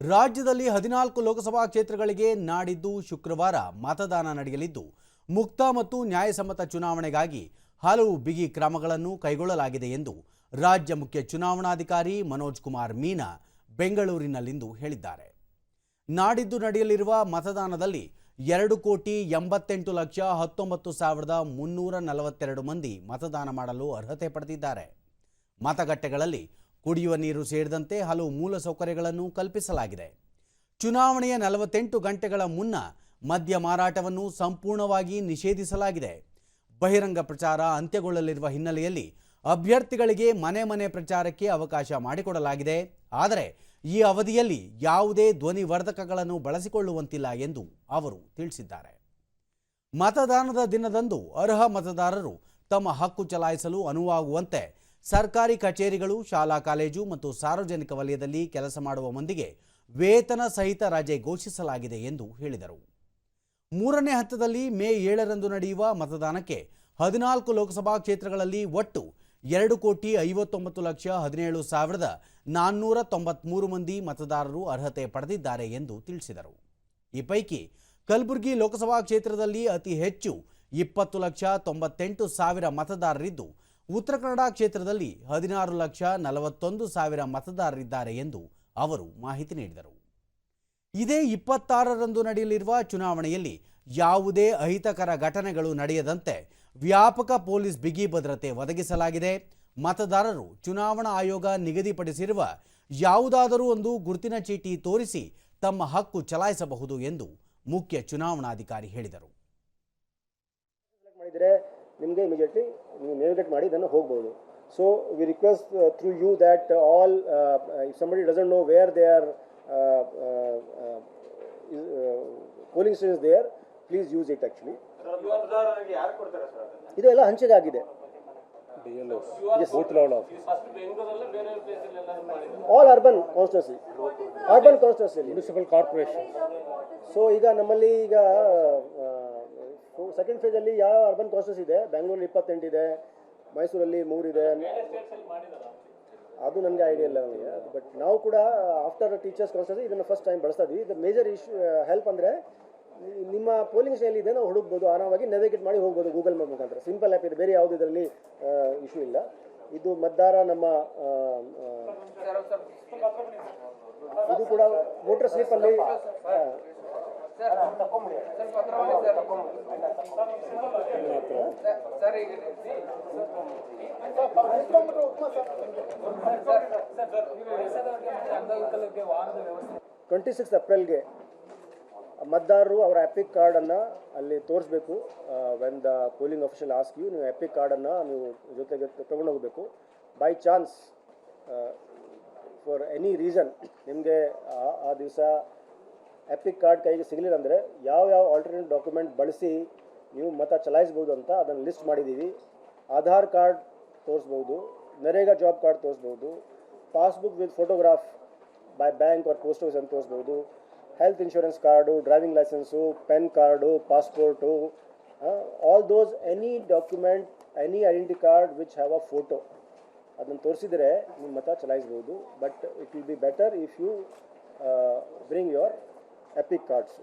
ರಾಜ್ಯದಲ್ಲಿ ಹದಿನಾಲ್ಕು ಲೋಕಸಭಾ ಕ್ಷೇತ್ರಗಳಿಗೆ ನಾಡಿದ್ದು ಶುಕ್ರವಾರ ಮತದಾನ ನಡೆಯಲಿದ್ದು, ಮುಕ್ತ ಮತ್ತು ನ್ಯಾಯಸಮ್ಮತ ಚುನಾವಣೆಗಾಗಿ ಹಲವು ಬಿಗಿ ಕ್ರಮಗಳನ್ನು ಕೈಗೊಳ್ಳಲಾಗಿದೆ ಎಂದು ರಾಜ್ಯ ಮುಖ್ಯ ಚುನಾವಣಾಧಿಕಾರಿ ಮನೋಜ್ ಕುಮಾರ್ ಮೀನಾ ಬೆಂಗಳೂರಿನಲ್ಲಿಂದು ಹೇಳಿದ್ದಾರೆ. ನಾಡಿದ್ದು ನಡೆಯಲಿರುವ ಮತದಾನದಲ್ಲಿ ಎರಡು ಕೋಟಿ ಎಂಬತ್ತೆಂಟು ಲಕ್ಷ ಹತ್ತೊಂಬತ್ತು ಸಾವಿರದ ಮುನ್ನೂರ ನಲವತ್ತೆರಡು ಮಂದಿ ಮತದಾನ ಮಾಡಲು ಅರ್ಹತೆ ಪಡೆದಿದ್ದಾರೆ. ಮತಗಟ್ಟೆಗಳಲ್ಲಿ ಕುಡಿಯುವ ನೀರು ಸೇರಿದಂತೆ ಹಲವು ಮೂಲಸೌಕರ್ಯಗಳನ್ನು ಕಲ್ಪಿಸಲಾಗಿದೆ. ಚುನಾವಣೆಯ ನಲವತ್ತೆಂಟು ಗಂಟೆಗಳ ಮುನ್ನ ಮದ್ಯ ಮಾರಾಟವನ್ನು ಸಂಪೂರ್ಣವಾಗಿ ನಿಷೇಧಿಸಲಾಗಿದೆ. ಬಹಿರಂಗ ಪ್ರಚಾರ ಅಂತ್ಯಗೊಳ್ಳಲಿರುವ ಹಿನ್ನೆಲೆಯಲ್ಲಿ ಅಭ್ಯರ್ಥಿಗಳಿಗೆ ಮನೆ ಮನೆ ಪ್ರಚಾರಕ್ಕೆ ಅವಕಾಶ ಮಾಡಿಕೊಡಲಾಗಿದೆ. ಆದರೆ ಈ ಅವಧಿಯಲ್ಲಿ ಯಾವುದೇ ಧ್ವನಿವರ್ಧಕಗಳನ್ನು ಬಳಸಿಕೊಳ್ಳುವಂತಿಲ್ಲ ಎಂದು ಅವರು ತಿಳಿಸಿದ್ದಾರೆ. ಮತದಾನದ ದಿನದಂದು ಅರ್ಹ ಮತದಾರರು ತಮ್ಮ ಹಕ್ಕು ಚಲಾಯಿಸಲು ಅನುವಾಗುವಂತೆ ಸರ್ಕಾರಿ ಕಚೇರಿಗಳು, ಶಾಲಾ ಕಾಲೇಜು ಮತ್ತು ಸಾರ್ವಜನಿಕ ವಲಯದಲ್ಲಿ ಕೆಲಸ ಮಾಡುವ ಮಂದಿಗೆ ವೇತನ ಸಹಿತ ರಜೆ ಘೋಷಿಸಲಾಗಿದೆ ಎಂದು ಹೇಳಿದರು. ಮೂರನೇ ಹಂತದಲ್ಲಿ ಮೇ ಏಳರಂದು ನಡೆಯುವ ಮತದಾನಕ್ಕೆ ಹದಿನಾಲ್ಕು ಲೋಕಸಭಾ ಕ್ಷೇತ್ರಗಳಲ್ಲಿ ಒಟ್ಟು ಎರಡು ಕೋಟಿ ಐವತ್ತೊಂಬತ್ತು ಲಕ್ಷ ಹದಿನೇಳು ಸಾವಿರದ ನಾನ್ನೂರ ತೊಂಬತ್ಮೂರು ಮಂದಿ ಮತದಾರರು ಅರ್ಹತೆ ಪಡೆದಿದ್ದಾರೆ ಎಂದು ತಿಳಿಸಿದರು. ಈ ಪೈಕಿ ಕಲಬುರಗಿ ಲೋಕಸಭಾ ಕ್ಷೇತ್ರದಲ್ಲಿ ಅತಿ ಹೆಚ್ಚು ಇಪ್ಪತ್ತು ಲಕ್ಷ ತೊಂಬತ್ತೆಂಟು ಸಾವಿರ ಮತದಾರರಿದ್ದು ಉತ್ತರ ಕನ್ನಡ ಕ್ಷೇತ್ರದಲ್ಲಿ ಹದಿನಾರು ಲಕ್ಷ ನಲವತ್ತೊಂದು ಸಾವಿರ ಮತದಾರರಿದ್ದಾರೆ ಎಂದು ಅವರು ಮಾಹಿತಿ ನೀಡಿದರು. ಇದೇ ಇಪ್ಪತ್ತಾರರಂದು ನಡೆಯಲಿರುವ ಚುನಾವಣೆಯಲ್ಲಿ ಯಾವುದೇ ಅಹಿತಕರ ಘಟನೆಗಳು ನಡೆಯದಂತೆ ವ್ಯಾಪಕ ಪೊಲೀಸ್ ಬಿಗಿ ಭದ್ರತೆ ಒದಗಿಸಲಾಗಿದೆ. ಮತದಾರರು ಚುನಾವಣಾ ಆಯೋಗ ನಿಗದಿಪಡಿಸಿರುವ ಯಾವುದಾದರೂ ಒಂದು ಗುರುತಿನ ಚೀಟಿ ತೋರಿಸಿ ತಮ್ಮ ಹಕ್ಕು ಚಲಾಯಿಸಬಹುದು ಎಂದು ಮುಖ್ಯ ಚುನಾವಣಾಧಿಕಾರಿ ಹೇಳಿದರು. ನಿಮಗೆ ಇಮಿಡಿಯೇಟ್ಲಿ ನೀವು ನೇವಿಗೇಟ್ ಮಾಡಿ ಇದನ್ನು ಹೋಗ್ಬೋದು. So we request through you that all if somebody doesn't know where they are polling stations there please use it actually ಇದೆಲ್ಲ ಎಲ್ಲ ಹಂಚಿಗಾಗಿದೆ. All urban constituency urban constituency municipal corporation so ಈಗ ನಮ್ಮಲ್ಲಿ ಈಗ second ಫೇಜಲ್ಲಿ ಯಾವ urban constituency ಇದೆ? ಬೆಂಗಳೂರಲ್ಲಿ ಇಪ್ಪತ್ತೆಂಟಿದೆ ಮೈಸೂರಲ್ಲಿ ಮೂರಿದೆ ಅದು ನನಗೆ ಐಡಿಯಾ ಇಲ್ಲ ನನಗೆ. ಬಟ್ ನಾವು ಕೂಡ ಆಫ್ಟರ್ ಟೀಚರ್ಸ್ ಕಾನ್ಸ್ಟಿಟ್ಯೂನ್ಸಿ ಇದನ್ನು ಫಸ್ಟ್ ಟೈಮ್ ಬಳಸ್ತಾ ಇದ್ವಿ ಇದು ಮೇಜರ್ ಇಶ್ಯೂ ಹೆಲ್ಪ್ ಅಂದರೆ ನಿಮ್ಮ ಪೋಲಿಂಗ್ ಸ್ಟೇಷನ್ ಇದೆ ನಾವು ಹುಡುಕ್ಬೋದು ಆರಾಮಾಗಿ ನೆವಿಗೇಟ್ ಮಾಡಿ ಹೋಗ್ಬೋದು ಗೂಗಲ್ ಮ್ಯಾಪ್ ಮುಖಾಂತರ. ಸಿಂಪಲ್ ಆ್ಯಪ್ ಇದೆ ಬೇರೆ ಯಾವುದು ಇದರಲ್ಲಿ ಇಶ್ಯೂ ಇಲ್ಲ. ಇದು ಮತದಾರ ನಮ್ಮ ಇದು ಕೂಡ ವೋಟರ್ ಸ್ಲಿಪ್ಪಲ್ಲಿ ಟ್ವೆಂಟಿ ಸಿಕ್ಸ್ ಏಪ್ರಿಲ್ಗೆ ಮತದಾರರು ಅವರ ಎಪಿಕ್ ಕಾರ್ಡನ್ನು ಅಲ್ಲಿ ತೋರಿಸ್ಬೇಕು when the polling official ask you ನೀವು ಎಪಿಕ್ ಕಾರ್ಡನ್ನು ನೀವು ಜೊತೆಗೆ ತೊಗೊಂಡು ಹೋಗಬೇಕು. By chance for any reason ನಿಮಗೆ ಆ ದಿವಸ ಎಪಿಕ್ ಕಾರ್ಡ್ ಕೈಗೆ ಸಿಗಲಿಲ್ಲ ಅಂದರೆ ಯಾವ ಯಾವ ಆಲ್ಟರ್ನೇಟಿವ್ ಡಾಕ್ಯುಮೆಂಟ್ ಬಳಸಿ ನೀವು ಮತ ಚಲಾಯಿಸ್ಬೋದು ಅಂತ ಅದನ್ನು ಲಿಸ್ಟ್ ಮಾಡಿದ್ದೀವಿ. ಆಧಾರ್ ಕಾರ್ಡ್ ತೋರಿಸ್ಬೋದು, NREGA job card ತೋರಿಸ್ಬೋದು passbook with photograph by bank or post office ಅಂತ ತೋರಿಸ್ಬೋದು health insurance card driving license pen card passport all those any document any identity card which have a photo ಅದನ್ನು ತೋರಿಸಿದರೆ ನಿಮ್ಮ ಮತ ಚಲಾಯಿಸ್ಬೋದು. But it will be better if you bring your EPIC cards